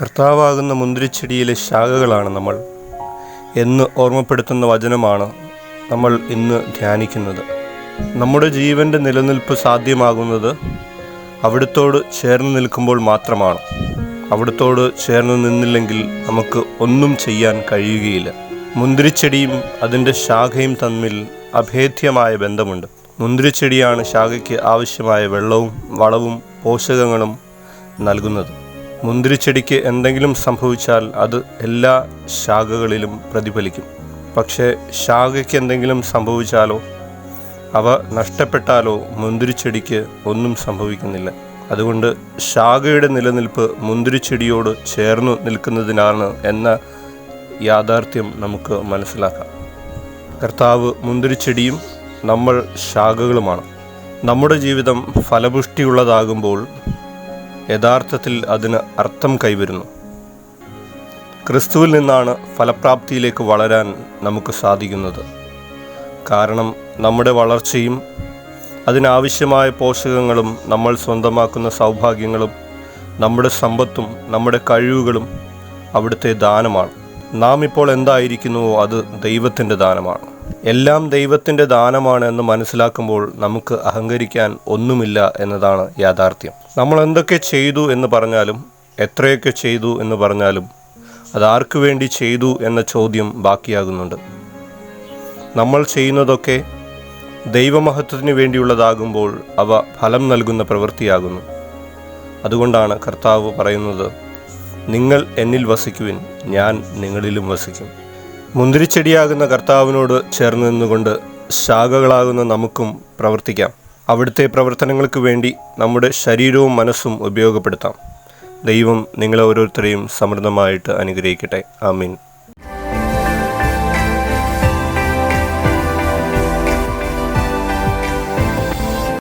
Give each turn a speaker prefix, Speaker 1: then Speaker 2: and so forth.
Speaker 1: കർത്താവാകുന്ന മുന്തിരിച്ചെടിയിലെ ശാഖകളാണ് നമ്മൾ എന്ന് ഓർമ്മപ്പെടുത്തുന്ന വചനമാണ് നമ്മൾ ഇന്ന് ധ്യാനിക്കുന്നത്. നമ്മുടെ ജീവന്റെ നിലനിൽപ്പ് സാധ്യമാകുന്നത് അവിടുത്തോട് ചേർന്ന് നിൽക്കുമ്പോൾ മാത്രമാണ്. അവിടുത്തോട് ചേർന്ന് നിന്നില്ലെങ്കിൽ നമുക്ക് ഒന്നും ചെയ്യാൻ കഴിയുകയില്ല. മുന്തിരിച്ചെടിയും അതിന്റെ ശാഖയും തമ്മിൽ അഭേദ്യമായ ബന്ധമുണ്ട്. മുന്തിരിച്ചെടിയാണ് ശാഖയ്ക്ക് ആവശ്യമായ വെള്ളവും വളവും പോഷകങ്ങളും നൽകുന്നത്. മുന്തിരിച്ചെടിക്ക് എന്തെങ്കിലും സംഭവിച്ചാൽ അത് എല്ലാ ശാഖകളിലും പ്രതിഫലിക്കും. പക്ഷേ ശാഖയ്ക്ക് എന്തെങ്കിലും സംഭവിച്ചാലോ? അവ നഷ്ടപ്പെട്ടാലോ മുന്തിരിച്ചെടിക്ക് ഒന്നും സംഭവിക്കുന്നില്ല. അതുകൊണ്ട് ശാഖയുടെ നിലനിൽപ്പ് മുന്തിരിച്ചെടിയോട് ചേർന്നു നിൽക്കുന്നതിനാണ് എന്ന യാഥാർത്ഥ്യം നമുക്ക് മനസ്സിലാക്കാം. കർത്താവ് മുന്തിരിച്ചെടിയും നമ്മൾ ശാഖകളുമാണ്. നമ്മുടെ ജീവിതം ഫലപുഷ്ടിയുള്ളതാകുമ്പോൾ യഥാർത്ഥത്തിൽ അതിന് അർത്ഥം കൈവരുന്നു. ക്രിസ്തുവിൽ നിന്നാണ് ഫലപ്രാപ്തിയിലേക്ക് വളരാൻ നമുക്ക് സാധിക്കുന്നത്. കാരണം നമ്മുടെ വളർച്ചയും അതിനാവശ്യമായ പോഷകങ്ങളും നമ്മൾ സ്വന്തമാക്കുന്ന സൗഭാഗ്യങ്ങളും നമ്മുടെ സമ്പത്തും നമ്മുടെ കഴിവുകളും അവിടുത്തെ ദാനമാണ്. നാം ഇപ്പോൾ എന്തായിരിക്കുന്നുവോ അത് ദൈവത്തിന്റെ ദാനമാണ്. എല്ലാം ദൈവത്തിന്റെ ദാനമാണ് എന്ന് മനസ്സിലാക്കുമ്പോൾ നമുക്ക് അഹങ്കരിക്കാൻ ഒന്നുമില്ല എന്നതാണ് യാഥാർത്ഥ്യം. നമ്മൾ എന്തൊക്കെ ചെയ്തു എന്ന് പറഞ്ഞാലും എത്രയൊക്കെ ചെയ്തു എന്ന് പറഞ്ഞാലും അതാർക്കു വേണ്ടി ചെയ്തു എന്ന ചോദ്യം ബാക്കിയാകുന്നുണ്ട്. നമ്മൾ ചെയ്യുന്നതൊക്കെ ദൈവമഹത്വത്തിന് വേണ്ടിയുള്ളതാകുമ്പോൾ അവ ഫലം നൽകുന്ന പ്രവൃത്തിയാകുന്നു. അതുകൊണ്ടാണ് കർത്താവ് പറയുന്നത് നിങ്ങൾ എന്നിൽ വസിക്കുവിൻ ഞാൻ നിങ്ങളിലും വസിക്കും. മുന്തിരിച്ചെടിയാകുന്ന കർത്താവിനോട് ചേർന്ന് നിന്നുകൊണ്ട് ശാഖകളാകുന്ന നമുക്കും പ്രവർത്തിക്കാം. അവിടുത്തെ പ്രവർത്തനങ്ങൾക്ക് വേണ്ടി നമ്മുടെ ശരീരവും മനസ്സും ഉപയോഗപ്പെടുത്താം. ദൈവം നിങ്ങളെ ഓരോരുത്തരെയും സമൃദ്ധമായിട്ട് അനുഗ്രഹിക്കട്ടെ. ആമീൻ.